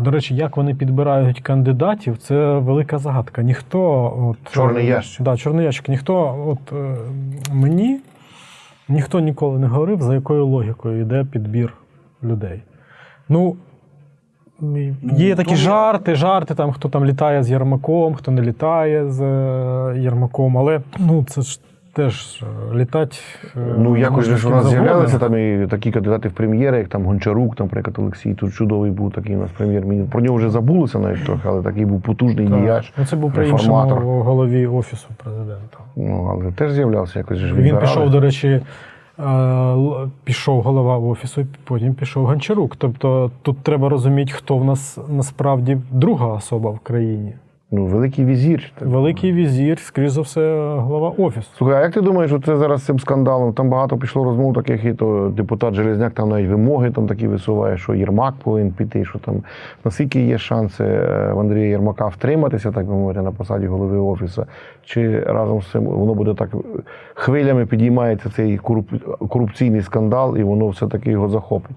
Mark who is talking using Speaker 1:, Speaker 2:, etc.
Speaker 1: А до речі, як вони підбирають кандидатів, це велика загадка. Ніхто от
Speaker 2: Чорний
Speaker 1: е,
Speaker 2: ящик.
Speaker 1: Да, чорний ящик. Ніхто, от е, мені ніхто ніколи не говорив, за якою логікою йде підбір людей. Ну. Є такі жарти, жарти, там, хто там літає з Єрмаком, хто не літає з е, Єрмаком, але ну, це ж теж літати. е,
Speaker 2: Ну, якось ж у нас з'являлися там і такі кандидати в прем'єри, як там Гончарук, там, наприклад, Олексій. Тут чудовий був такий у нас прем'єр-міністр. Про нього вже забулося навіть трохи, але такий був потужний
Speaker 1: Так.
Speaker 2: діяч.
Speaker 1: Ну, це був при іншому голові офісу президента.
Speaker 2: Ну, але теж з'являвся якось ж
Speaker 1: Він
Speaker 2: відбирали.
Speaker 1: пішов, до речі, е, пішов голова офісу, потім пішов Гончарук. Тобто тут треба розуміти, хто в нас насправді друга особа в країні.
Speaker 2: Ну, великий візір. Так.
Speaker 1: Великий візір, скоріш за все, голова офісу.
Speaker 2: Слухай, а як ти думаєш, що це зараз з цим скандалом? Там багато пішло розмов таких, і то депутат Железняк там навіть вимоги там такі висуває, що Єрмак повинен піти, що там наскільки є шанси е, в Андрія Єрмака втриматися, так би мовити, на посаді голови офісу, чи разом з цим воно буде так хвилями підіймається цей коруп- корупційний скандал, і воно все-таки його захопить.